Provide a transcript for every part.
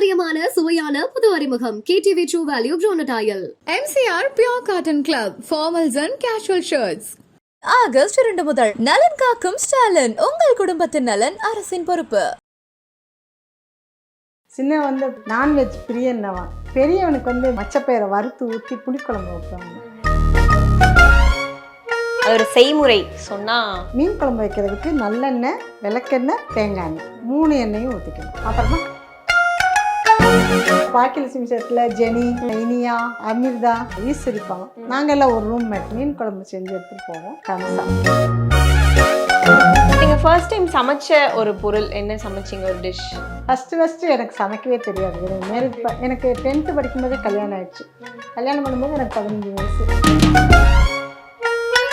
பாரம்பரியமான சுவையான புது அறிமுகம். கேடிவி ட்ரூ வேல்யூ ப்ரோனடாயல் MCR Pure Cotton Club, formals and casual shirts. August இரண்டு முதல். நலன் காக்கும் ஸ்டாலின். உங்கள் குடும்பத்தின் நலன் அரசின் பொறுப்பு. சின்ன வந்து நான்வெஜ் பிரியன்னவன் பெரியவனுக்கு வந்து மச்சப்பயிரை வறுத்து ஊற்றி புளிக்குழம்பு வைப்பாங்க. ஒரு செய்முறை சொன்னா மீன் குழம்பு வைக்கிறதுக்கு நல்லெண்ணெய் விளக்கெண்ணெய் தேங்காய் எண்ணெய். மூணு எண்ணெயும் ஊற்றிக்கணும் அப்புறமா பாக்கில் சிம்சத்தில் ஜெனி இனியா அமிர்தா ஈஸ்வரிப்பாங்க நாங்கள் எல்லாம் ஒரு ரூம் மேட் மீன் குழம்பு செஞ்சு எடுத்துகிட்டு போவோம். கம்சா நீங்க ஃபர்ஸ்ட் டைம் சமைச்ச ஒரு பொருள் என்ன சமைச்சீங்க ஒரு டிஷ் ஃபஸ்ட்டு ஃபஸ்ட்டு எனக்கு சமைக்கவே தெரியாது. எனக்கு மேரேஜ் எனக்கு டென்த்து படிக்கும்போதே கல்யாணம் ஆயிடுச்சு. கல்யாணம் பண்ணும்போது எனக்கு பதினஞ்சு வயசு.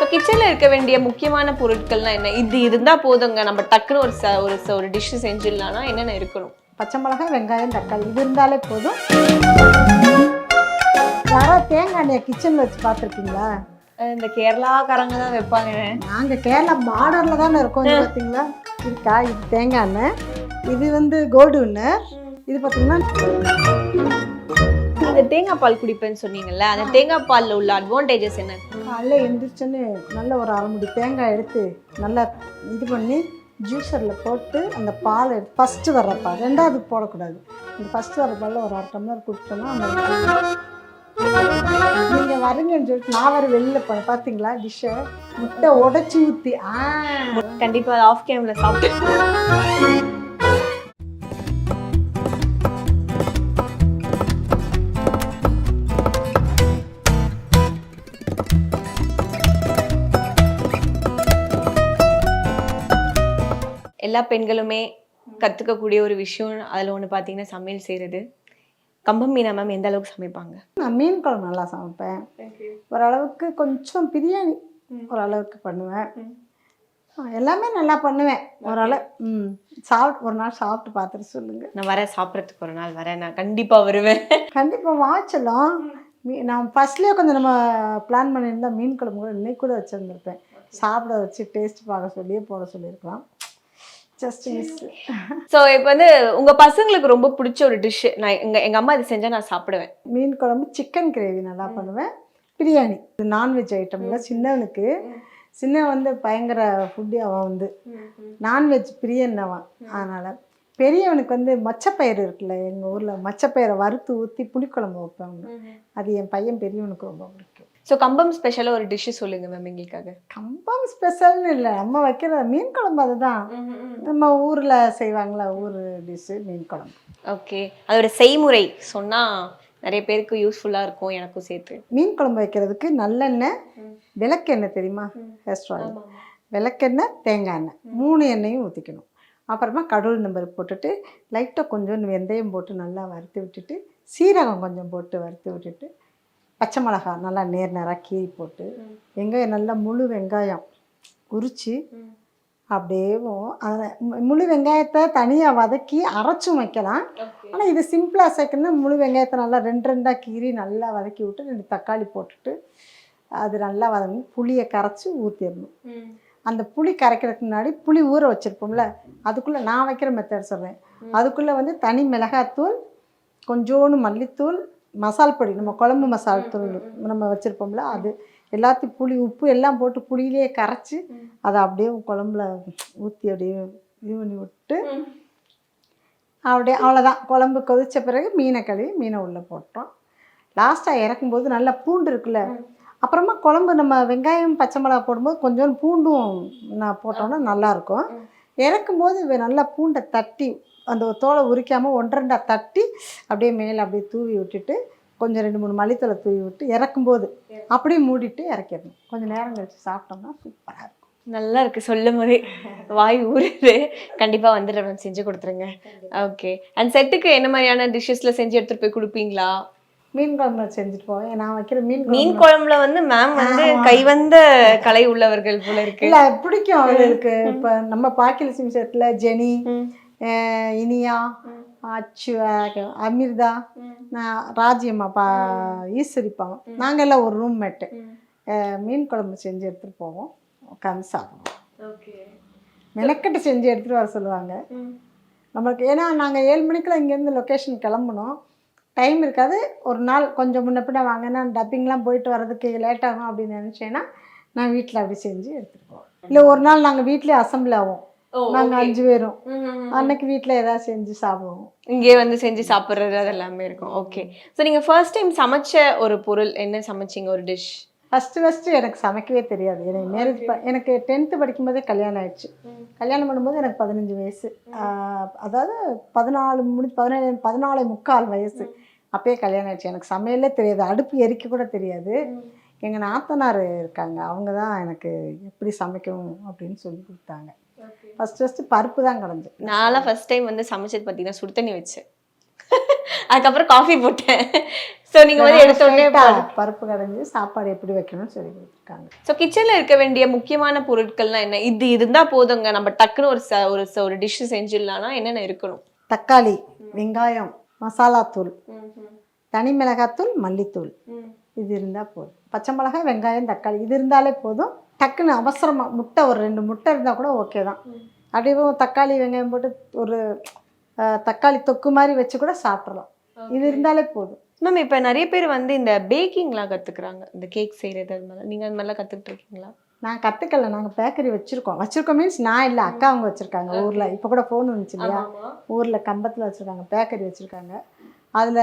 இப்போ கிச்சன்ல இருக்க வேண்டிய முக்கியமான பொருட்கள்லாம் என்ன? இது இருந்தா போதுங்க. நம்ம டக்குன்னு ஒரு ச- ஒரு ச- ஒரு டிஷ் செஞ்சிடலாம்னா என்னென்ன இருக்கணும்? பச்சை மிளகாய் வெங்காயம் தக்காளி. இது இருந்தாலே போதும். யாராவது தேங்காய் எண்ணெயை கிச்சனில் வச்சு பார்த்துருக்கீங்களா? இந்த கேரளாக்காரங்க தான் வைப்பாங்க. நாங்கள் கேரளா பார்டரில் தானே இருக்கோம் பார்த்தீங்களா இருக்கா? இது தேங்காய் எண்ணெய். இது வந்து கோல்டு எண்ணெய். இது பார்த்தீங்கன்னா அந்த தேங்காய் பால் குடிப்பேன்னு சொன்னீங்கல்ல அந்த தேங்காய் பால்ல உள்ள அட்வான்டேஜஸ் என்ன? காலைல எழுந்திரிச்சோன்னு நல்ல ஒரு அரை முடி தேங்காய் எடுத்து நல்லா இது பண்ணி ஜூஸரில் போட்டு அந்த பால் எடுத்து ஃபஸ்ட்டு வர்ற பால் ரெண்டாவது போடக்கூடாது. இந்த ஃபஸ்ட்டு வர பாலில் ஒரு அரை டம்ளர் கொடுத்தோம்னா நீங்கள் வரீங்கன்னு சொல்லிட்டு நான் வர வெளியில் போனேன். பார்த்தீங்களா டிஷ்ஷை முட்டை உடச்சி ஊற்றி ஆ. கண்டிப்பாக ஆஃப் கேமில் சாப்பிட்டு எல்லா பெண்களுமே கத்துக்கக்கூடிய ஒரு விஷயம் அதுல ஒண்ணு பாத்தீங்கன்னா சமையல் செய்யறது கம்பம் மீனா மேம் எந்த அளவுக்கு சமைப்பாங்க? நான் மீன் குழம்பு நல்லா சமைப்பேன். ஓரளவுக்கு கொஞ்சம் பிரியாணி ஓரளவுக்கு பண்ணுவேன். எல்லாமே நல்லா பண்ணுவேன். ஓரளவு ம் சாப்பிட்டு ஒரு நாள் சாப்பிட்டு பார்த்துட்டு சொல்லுங்கள் நான் வரேன் சாப்பிட்றதுக்கு ஒரு நாள் வரேன். நான் கண்டிப்பா வருவேன். கண்டிப்பாக வாய்ச்சலாம் மீ. நான் ஃபஸ்ட்லேயே கொஞ்சம் நம்ம பிளான் பண்ணியிருந்தா மீன் குழம்பு கூட இன்னைக்கு கூட வச்சுருந்துருப்பேன். சாப்பிட வச்சு டேஸ்ட் பார்க்க சொல்லியே போட சொல்லியிருக்கலாம். ஜஸ்ட் மிஸ் ஸோ இப்போ வந்து உங்க பசங்களுக்கு ரொம்ப பிடிச்ச ஒரு டிஷ் நான் எங்க எங்க அம்மா இது செஞ்சா நான் சாப்பிடுவேன். மீன் குழம்பு சிக்கன் கிரேவி நல்லா பண்ணுவேன். பிரியாணி இது நான்வெஜ் ஐட்டம்ல சின்னவனுக்கு. சின்னவன் வந்து பயங்கர ஃபுட்டி அவன் வந்து. நான்வெஜ் பிரியன்னவன் அதனால் பெரியவனுக்கு வந்து மச்சப்பயிறு இருக்குல்ல எங்கள் ஊரில் மச்சப்பயிரை வறுத்து ஊற்றி புளிக்குழம்பு வைப்பாங்க அது என் பையன் பெரியவனுக்கு ரொம்ப பிடிக்கும். ஸோ கம்பம் ஸ்பெஷலாக ஒரு டிஷ் சொல்லுங்க மேம் எங்களுக்காக. கம்பம் ஸ்பெஷல்னு இல்லை. நம்ம வைக்கிற மீன் குழம்பு அதுதான். நம்ம ஊரில் செய்வாங்களா ஊர் டிஷ்ஷு மீன் குழம்பு? ஓகே அதோட செய்முறை சொன்னா நிறைய பேருக்கு யூஸ்ஃபுல்லா இருக்கும் எனக்கும் சேர்த்து. மீன் குழம்பு வைக்கிறதுக்கு நல்லெண்ணெய் விளக்கெண்ணெய் தெரியுமா? ஆயில் விளக்கெண்ணெய் தேங்காய் எண்ணெய். மூணு எண்ணெயும் ஊற்றிக்கணும் அப்புறமா கடவுள் நம்பர் போட்டுட்டு லைட்டாக கொஞ்சம் வெந்தயம் போட்டு நல்லா வறுத்து விட்டுட்டு சீரகம் கொஞ்சம் போட்டு வறுத்து விட்டுட்டு பச்சை மிளகாய் நல்லா நேர் நேராக கீறி போட்டு வெங்காயம் நல்லா முழு வெங்காயம் உரித்து அப்படியே அதை முழு வெங்காயத்தை தனியாக வதக்கி அரைச்சும் வைக்கலாம். ஆனால் இது சிம்பிளாக சேர்க்கணும்னா முழு வெங்காயத்தை நல்லா ரெண்டு ரெண்டாக கீறி நல்லா வதக்கி விட்டு ரெண்டு தக்காளி போட்டுட்டு அது நல்லா வதங்கி புளியை கரைச்சி ஊற்றிடணும் அந்த புளி கரைக்கிறதுக்கு முன்னாடி புளி ஊற வச்சுருப்போம்ல அதுக்குள்ளே நான் வைக்கிற மெத்தட் சொல்கிறேன் அதுக்குள்ளே வந்து தனி மிளகாத்தூள் கொஞ்சோண்டு மல்லித்தூள் மசால் பொடி நம்ம குழம்பு மசால் தூள் நம்ம வச்சுருப்போம்ல அது எல்லாத்தையும் புளி உப்பு எல்லாம் போட்டு புளியிலேயே கரைச்சி அதை அப்படியே குழம்புல ஊற்றி அப்படியே இது பண்ணி விட்டு அப்படியே அவ்வளோதான் குழம்பு கொதிச்ச பிறகு மீனை கழுவி மீனை உள்ளே போட்டோம். லாஸ்ட்டாக இறக்கும்போது நல்லா பூண்டு இருக்குல்ல அப்புறமா குழம்பு நம்ம வெங்காயம் பச்சை மிளகா போடும்போது கொஞ்சம் பூண்டும் நான் போட்டோம்னா நல்லாயிருக்கும் இறக்கும்போது நல்லா பூண்டை தட்டி அந்த தோலை உரிக்காமல் ஒன்றரை தட்டி அப்படியே மேலே அப்படியே தூவி விட்டுட்டு கொஞ்சம் ரெண்டு மூணு மல்லித்தலை தூவி விட்டு இறக்கும்போது அப்படியே மூடிட்டு இறக்கிடணும். கொஞ்சம் நேரம் கழிச்சு சாப்பிட்டோம்னா சூப்பராக இருக்கும். நல்லா இருக்கு. சொல்லும் போதே வாய் ஊறுது கண்டிப்பா வந்துடுறேன். செஞ்சு கொடுத்துருங்க. ஓகே அண்ட் செட்டுக்கு என்ன மாதிரியான டிஷ்ஷஸ்ல செஞ்சு எடுத்துட்டு போய் கொடுப்பீங்களா? மீன் குழம்பு செஞ்சுட்டு போவேன். நான் வைக்கிற மீன் மீன் குழம்பு குழம்புல வந்து மேம் வந்து கைவந்த கலை உள்ளவர்கள் போல இருக்கு. இல்லை பிடிக்கும் அவளுக்கு இப்போ நம்ம பாக்கில் சிம்சத்தில் ஜெனி இனியா அச்சு அமிர்தா ராஜியம்மா பா ஈஸ்வரிப்பாங்க. நாங்கள் எல்லாம் ஒரு ரூம் மேட்டு மீன் குழம்பு செஞ்சு எடுத்துகிட்டு போவோம். உட்காந்து சாப்பிடுவோம். மெனக்கட்டு செஞ்சு எடுத்துகிட்டு வர சொல்லுவாங்க. நம்மளுக்கு ஏன்னா நாங்கள் ஏழு மணிக்கெல்லாம் இங்கேருந்து லொக்கேஷன் கிளம்பணும் டைம் இருக்காது. ஒரு நாள் கொஞ்சம் முன்ன பின்ன வாங்கினா டப்பிங்லாம் போயிட்டு வர்றதுக்கு லேட் ஆகும் அப்படின்னு நினச்சேன்னா நான் வீட்டில் அப்படி செஞ்சு எடுத்துகிட்டு போவோம் இல்லை ஒரு நாள் நாங்கள் வீட்லேயே அசம்பிள் ஆகும் நாங்கள் அஞ்சு பேரும். அன்னைக்கு வீட்டில் ஏதாவது செஞ்சு சாப்பிடுவோம். இங்கே வந்து செஞ்சு சாப்பிட்றது அது எல்லாமே இருக்கும். ஓகே ஸோ நீங்க ஃபர்ஸ்ட் டைம் சமைச்ச ஒரு பொருள் என்ன சமைச்சீங்க? ஒரு டிஷ் ஃபஸ்ட்டு ஃபஸ்ட்டு எனக்கு சமைக்கவே தெரியாது. எனக்கு மேரேஜ் எனக்கு டென்த்து படிக்கும்போதே கல்யாணம் ஆயிடுச்சு. கல்யாணம் பண்ணும்போது எனக்கு பதினஞ்சு வயசு. அதாவது பதினாலு முடி பதினேழு பதினாலு முக்கால் வயசு. அப்பயே கல்யாணம் ஆயிடுச்சு. எனக்கு சமையலே தெரியாது. அடுப்பு எரிக்க கூட தெரியாது. எங்கள் நாத்தனார் இருக்காங்க. அவங்க தான் எனக்கு எப்படி சமைக்கணும் அப்படின்னு சொல்லி கொடுத்தாங்க. ஃபஸ்ட்டு ஃபஸ்ட்டு பருப்பு தான் கடைஞ்சேன் நான்லாம் ஃபர்ஸ்ட் டைம் வந்து சமைச்சது பார்த்தீங்கன்னா சுடு தண்ணி வச்சேன் அதுக்கப்புறம் காஃபி போட்டேன். ஸோ நீங்க வந்து எடுத்த உடனே பருப்பு. கடைஞ்சி சாப்பாடு எப்படி வைக்கணும்னு சொல்லி கொடுத்துருக்காங்க ஸோ கிச்சன்ல இருக்க வேண்டிய முக்கியமான பொருட்கள்லாம் என்ன? இது இருந்தா போதுங்க. நம்ம டக்குன்னு ஒரு ச- ஒரு ஒரு டிஷ் செஞ்சிடலாம்னா என்னென்ன இருக்கணும்? தக்காளி வெங்காயம் மசாலாத்தூள். தனி மிளகாத்தூள் மல்லித்தூள். இது இருந்தால் போதும். பச்சை மிளகாய் வெங்காயம் தக்காளி. இது இருந்தாலே போதும். டக்குன்னு அவசரமாக முட்டை ஒரு ரெண்டு முட்டை இருந்தால் கூட ஓகே தான். அப்படியே தக்காளி வெங்காயம் போட்டு ஒரு தக்காளி தொக்கு மாதிரி வச்சு கூட சாப்பிட்றலாம் இது இருந்தாலே போதும். மேம் இப்போ நிறைய பேர் வந்து இந்த பேக்கிங்லாம் கத்துக்கிறாங்க. இந்த கேக் செய்யறது அது மாதிரி. நீங்க அது மாதிரிலாம் கத்துக்கிட்டு இருக்கீங்களா? நான் கற்றுக்கல நாங்கள் பேக்கரி வச்சுருக்கோம். வச்சுருக்கோம் மீன்ஸ் நான் இல்லை அக்கா அவங்க வச்சுருக்காங்க ஊரில். இப்போ கூட ஃபோன் வந்துச்சு இல்லையா? ஊரில் கம்பத்தில் வச்சுருக்காங்க பேக்கரி வச்சுருக்காங்க. அதில்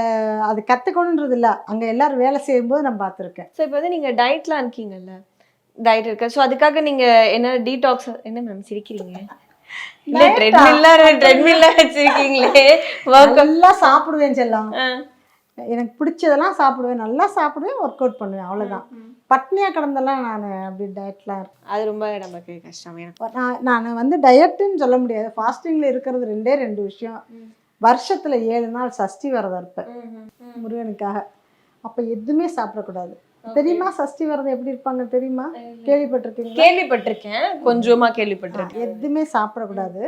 அது கற்றுக்கணுன்றது இல்லை. அங்கே எல்லாரும் வேலை செய்யும்போது நான் பார்த்துருக்கேன் ஸோ இப்போ வந்து நீங்க டயட்லாம் இருக்கீங்கல்ல? டயட் இருக்க. ஸோ அதுக்காக நீங்க என்ன டீடாக்ஸ் என்ன மேம் சிரிக்கிறீங்க? இல்ல ட்ரெட்மில்ல ட்ரெட்மில்ல வச்சிருக்கீங்களே. ஒர்க் நல்லா சாப்பிடுவேன் செல்லம். எனக்கு பிடிச்சதெல்லாம் சாப்பிடுவேன். நல்லா சாப்பிடுவேன் ஒர்க் அவுட் பண்ணுவேன். அவ்வளோதான் பட்னியாக கிடந்தெல்லாம் நான் அப்படி டயட்லாம் இருக்கேன். அது ரொம்ப நமக்கு கஷ்டம். எனக்கு நான் நான் வந்து டயட்டுன்னு சொல்ல முடியாது. ஃபாஸ்டிங்கில் இருக்கிறது ரெண்டே ரெண்டு விஷயம். வருஷத்தில் ஏழு நாள் சஷ்டி விரதம் இருப்பேன். முருகனுக்காக. அப்போ எதுவுமே சாப்பிடக்கூடாது. தெரியுமா சஷ்டி விரதம் எப்படி இருப்பாங்க தெரியுமா? கேள்விப்பட்டிருக்கீங்களா? கேள்விப்பட்டிருக்கேன். கொஞ்சமா கேள்விப்பட்டிருக்கேன். எதுவுமே சாப்பிடக்கூடாது.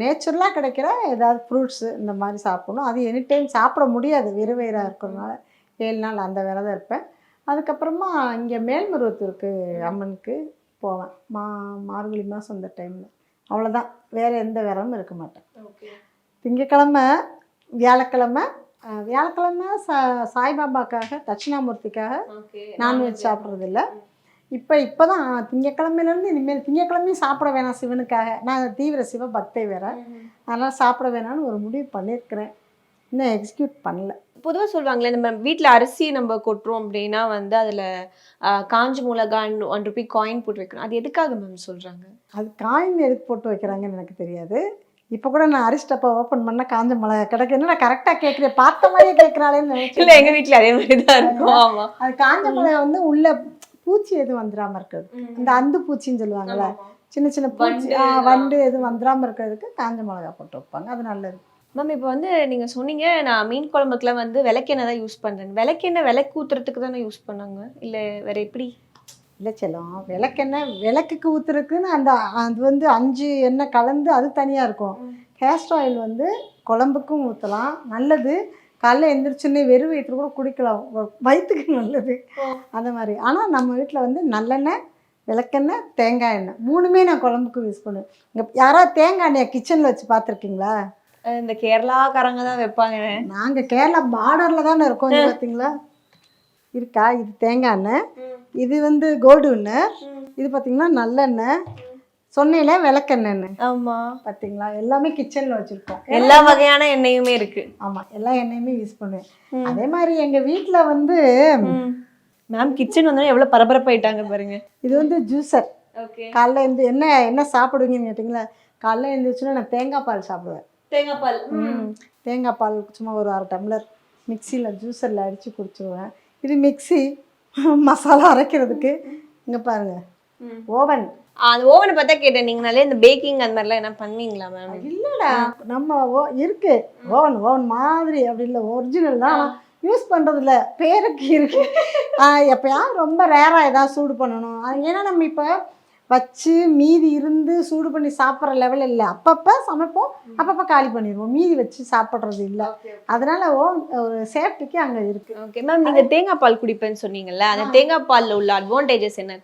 நேச்சுரலாக கிடைக்கிற ஏதாவது ஃப்ரூட்ஸு இந்த மாதிரி சாப்பிடணும். அது எனி டைம் சாப்பிட முடியாது. வெறும் வயிறாக இருக்கிறதுனால. ஏழு நாள் அந்த விரதம் இருப்பேன். அதுக்கப்புறமா இங்கே மேல்மருவத்தூருக்கு அம்மனுக்கு போவேன். மா மார்கழி மாதம் அந்த டைமில் அவ்வளோதான் வேறு எந்த விரதமும் இருக்க மாட்டேன். திங்கக்கிழமை வியாழக்கிழமை வியாழக்கிழமை சா சாய்பாபாக்காக தட்சிணாமூர்த்திக்காக நான்வெஜ் சாப்பிட்றது இல்லை இப்போ இப்போ தான் திங்கக்கிழமையிலேருந்து இனிமேல் திங்கக்கிழமையும் சாப்பிட வேணாம் சிவனுக்காக. நான் தீவிர சிவ பக்தை வேற அதனால் சாப்பிட வேணாம்னு ஒரு முடிவு பண்ணியிருக்கிறேன். இன்னும் எக்ஸிக்யூட் பண்ணல. பொதுவா சொல்லுவாங்களே நம்ம வீட்ல அரிசி நம்ம கொட்டுறோம் அப்படின்னா வந்து அதுல காஞ்ச மிளகாய் ஒன் ருபி காயின் போட்டு வைக்கணும். அது எதுக்காக மேம் சொல்றாங்க? அது காயின் எதுக்கு போட்டு வைக்கிறாங்கன்னு எனக்கு தெரியாது. இப்போ கூட நான் அரிஸ்டப்பா ஓப்பன் பண்ண காஞ்ச மிளகா கிடக்கு. என்ன கரெக்டாக கேட்குறேன் பார்த்த மாதிரியே கேட்குறாளேன்னு இல்ல நினைச்சேன் எங்க வீட்ல அதே மாதிரி தான் இருக்கும். ஆமா. அது காஞ்ச மிளகா வந்து உள்ள பூச்சி எதுவும் வந்துடாம இருக்கிறது. இந்த அந்து பூச்சின்னு சொல்லுவாங்கல்ல சின்ன சின்ன பூச்சி வண்டு, எதுவும் வந்துடாம இருக்கிறதுக்கு காஞ்ச மிளகா போட்டு வைப்பாங்க. அது நல்லது. மேம் இப்போ வந்து நீங்க சொன்னீங்க நான் மீன் குழம்புக்குலாம் வந்து விளக்கெண்ணெய் தான் யூஸ் பண்றேன். விளக்கெண்ணெய் விளக்கு ஊத்துறதுக்கு தானே யூஸ் பண்ணாங்க? இல்ல வேற எப்படி? இல்லை செல்லம் விளக்கெண்ணெய் விளக்குக்கு ஊற்றுறதுக்குன்னு அந்த அது வந்து அஞ்சு எண்ணெய் கலந்து அது தனியாக இருக்கும். ஹேர் ஆயில் வந்து குழம்புக்கும் ஊற்றலாம் நல்லது. காலைல எந்திரிச்சுன்னே வெறும் வயிற்றுல கூட குடிக்கலாம். வயிற்றுக்கு நல்லது. அந்த மாதிரி. ஆனால் நம்ம வீட்டில் வந்து நல்லெண்ணெய் விளக்கெண்ணெய் தேங்காய் எண்ணெய் மூணுமே நான் குழம்புக்கு யூஸ் பண்ணுவேன். இங்கே யாராவது தேங்காய் எண்ணெயை கிச்சனில் வச்சு பார்த்துருக்கீங்களா? இந்த கேரளாக்காரங்க தான் வைப்பாங்க. நாங்கள் கேரளா பார்டரில் தானே இருக்கோம் இங்க பார்த்தீங்களா இருக்கா? இது தேங்காய் எண்ணெய். இது வந்து கோல்டு எண்ணெய். இது பார்த்தீங்கன்னா நல்லெண்ணெய். சொன்னேல விளக்கெண்ணெய் ஆமா. பார்த்தீங்களா எல்லாமே கிச்சனில் வச்சுருக்கோம். எல்லா வகையான எண்ணெயுமே இருக்கு. ஆமாம் எல்லா எண்ணெயுமே யூஸ் பண்ணுவேன். அதே மாதிரி எங்கள் வீட்டில் வந்து மேம் கிச்சன் வந்தோடனே எவ்வளவு பரபரப்பாயிட்டாங்க பாருங்க. இது வந்து ஜூஸர் ஓகே காலைல இருந்து என்ன என்ன சாப்பிடுவீங்கன்னு கேட்டிங்களா? காலைல எழுந்திரிச்சுன்னா நான் தேங்காய் பால் சாப்பிடுவேன். தேங்காய் பால். தேங்காய் பால் சும்மா ஒரு அரை டம்ளர் மிக்சியில் ஜூஸரில் அடித்து குடிச்சிருவேன். இது மிக்ஸி மசாலா அரைக்கிறதுக்கு. இங்கே பாருங்க. ஓவன் அந்த ஓவனை பார்த்தா கேட்டேன். நீங்கனாலே இந்த பேக்கிங் அந்த மாதிரிலாம் என்ன பண்ணுவீங்களா மேம் இல்லைடா. நம்ம ஓ இருக்கு. ஓவன் ஓவன் மாதிரி அப்படி இல்லை. ஒரிஜினல் தான். யூஸ் பண்ணுறது இல்லை பேருக்கு இருக்கு. ஆஹ் எப்பயாவது ரொம்ப ரேராக ஏதாவது சூடு பண்ணணும். ஏன்னா நம்ம இப்போ வச்சு மீதி இருந்து சூடு பண்ணி சாப்பிட்ற லெவல் இல்லை. அப்பப்போ சமைப்போம் அப்பப்போ காலி பண்ணிடுவோம். மீதி வச்சு சாப்பிட்றது இல்லை. அதனால ஓ ஒரு சேஃப்டிக்கு அங்கே இருக்கு. ஓகே மேம் நீங்க தேங்காய் பால் குடிப்பேன்னு சொன்னீங்கல்ல அந்த தேங்காய் பால்ல உள்ள அட்வான்டேஜஸ் என்ன?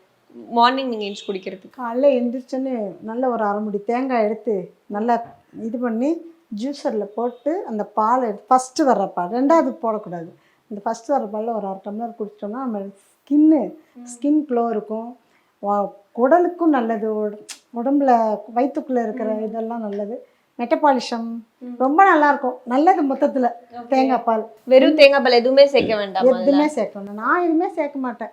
மார்னிங் நீங்க எழுந்து குடிக்கிறதுக்கு. காலைல எந்திரிச்சோன்னு நல்ல ஒரு அரை முடி தேங்காய் எடுத்து நல்லா இது பண்ணி ஜூஸரில் போட்டு அந்த பால் ஃபஸ்ட்டு வர்ற பால் ரெண்டாவது போடக்கூடாது. இந்த ஃபஸ்ட்டு வர்ற பாலில் ஒரு அரை டம்ளர் குடிச்சிட்டோம்னா நம்ம ஸ்கின்னு ஸ்கின் க்ளோ இருக்கும். வா- குடலுக்கும் நல்லது. உட- உடம்புல வயிற்றுக்குள்ளே இருக்கிற இதெல்லாம் நல்லது. மெட்டபாலிஷம் ரொம்ப நல்லா இருக்கும் நல்லது மொத்தத்தில். தேங்காய் பால். வெறும் தேங்காய் பால் எதுவுமே சேர்க்க வேண்டாம் எதுவுமே சேர்க்கணும். நான் எதுவுமே சேர்க்க மாட்டேன்.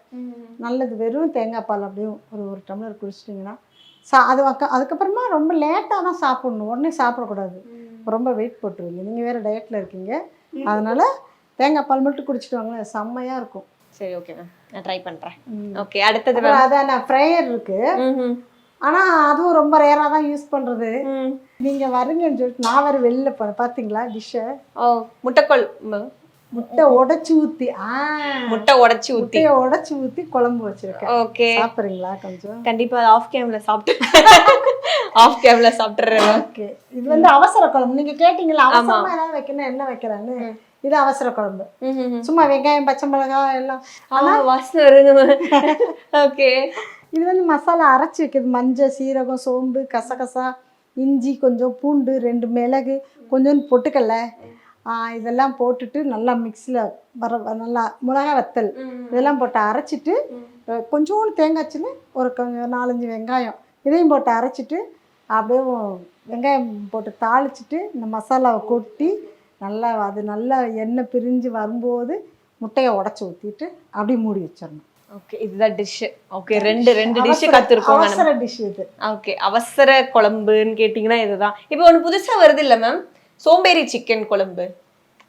நல்லது. வெறும் தேங்காய் பால் அப்படியே ஒரு ஒரு டம்ளர் குடிச்சிட்டிங்கன்னா சா அது அதுக்கப்புறமா ரொம்ப லேட்டாக தான் சாப்பிடணும். உடனே சாப்பிடக்கூடாது. ரொம்ப வெயிட் போட்டுருவீங்க. நீங்கள் வேறு டயட்டில் இருக்கீங்க. அதனால் தேங்காய் பால் மட்டும் குடிச்சிட்டு வாங்களேன். செம்மையாக இருக்கும். சரி ஓகே மேம் நான் ட்ரை பண்றேன். ஓகே அடுத்தது அதான் ஃப்ரையர் இருக்குது ஆனால் அதுவும் ரொம்ப ரேராக தான் யூஸ் பண்ணுறது நீங்கள் வரீங்கன்னு சொல்லிட்டு நான் வேறு வெளியில் போனேன் பார்த்தீங்களா டிஷ்ஷை ஓ முட்டைக்கோள் ம- முட்டை உடச்சி ஆ. முட்டை உடைச்சி ஊத்தி. உடச்சி ஊற்றி குழம்பு வச்சுருக்கேன். ஓகே சாப்பிட்றீங்களா கொஞ்சம்? கண்டிப்பா ஆஃப் கேம்ல சாப்பிட்டு ஆஃப் கேம்ல சாப்பிட்டுறேன். ஓகே இது வந்து அவசர குழம்பு. நீங்க கேட்டீங்களா அவசரமா ஏதாவது வைக்கணும் என்ன வைக்கிறான்னு இது அவசர குழம்பு. சும்மா வெங்காயம் பச்சை மிளகாய் எல்லாம். ஆனா வாசனை வருது ஓகே. இது வந்து மசாலா அரைச்சி வைக்கிறது. மஞ்சள் சீரகம் சோம்பு கசகசா இஞ்சி கொஞ்சம் பூண்டு ரெண்டு மிளகு கொஞ்சோண்டு பொட்டுக்கடலை ஆ, இதெல்லாம் போட்டுட்டு நல்லா மிக்ஸியில் வர நல்லா மிளகா வத்தல். இதெல்லாம் போட்டு அரைச்சிட்டு கொஞ்சோண்டு தேங்காய் சில்லு ஒரு கொஞ்சம் நாலஞ்சு வெங்காயம். இதையும் போட்டு அரைச்சிட்டு அப்படியே வெங்காயம் போட்டு தாளிச்சிட்டு இந்த மசாலாவை கொட்டி நல்லா அது நல்லா எண்ணெய் பிரிஞ்சு வரும்போது முட்டையை உடச்சி ஊற்றிட்டு அப்படியே மூடி வச்சிடணும். ஓகே இதுதான் டிஷ் ஓகே ரெண்டு ரெண்டு டிஷ் நம்ம. அவசர டிஷ் இது. ஓகே அவசர குழம்புன்னு கேட்டிங்கன்னா இதுதான். இப்போ ஒன்று புதுசா வருது இல்ல மேம் சோம்பேறி சிக்கன் குழம்பு.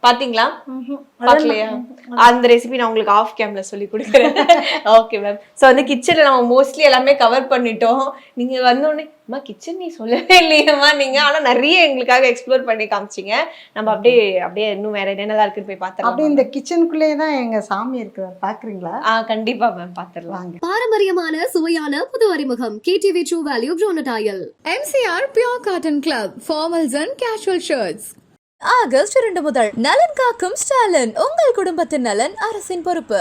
பாத்தீங்களா? பார்க்கலையா அந்த ரெசிபி நான் உங்களுக்கு ஆஃப் கேம்ல சொல்லி கொடுக்குறேன். ஓகே மேம் ஸோ வந்து கிச்சன்ல நம்ம மோஸ்ட்லி எல்லாமே கவர் பண்ணிட்டோம். நீங்க வந்தோடனே அம்மா கிச்சன் நீ சொல்லவே இல்லையம்மா. நீங்க ஆனா நிறைய எங்களுக்காக எக்ஸ்ப்ளோர் பண்ணி காமிச்சிங்க. நம்ம அப்படியே அப்படியே இன்னும் வேற என்னென்னலாம் இருக்குன்னு போய் அப்படியே பார்த்துடலாம் இந்த கிச்சனுக்குள்ளேயே தான் எங்க சாமி இருக்கிறார். பாக்குறீங்களா? ஆ கண்டிப்பா மேம் பார்த்துடலாம் வாங்க. பாரம்பரியமான சுவையான புது அறிமுகம். கேடிவி ட்ரூ வேல்யூ ப்ரோனடாயல் MCR Pure Cotton Club Formals and Casual Shirts. August இரண்டு முதல் நலன் காக்கும் ஸ்டாலின் உங்கள் குடும்பத்தின் நலன் அரசின் பொறுப்பு.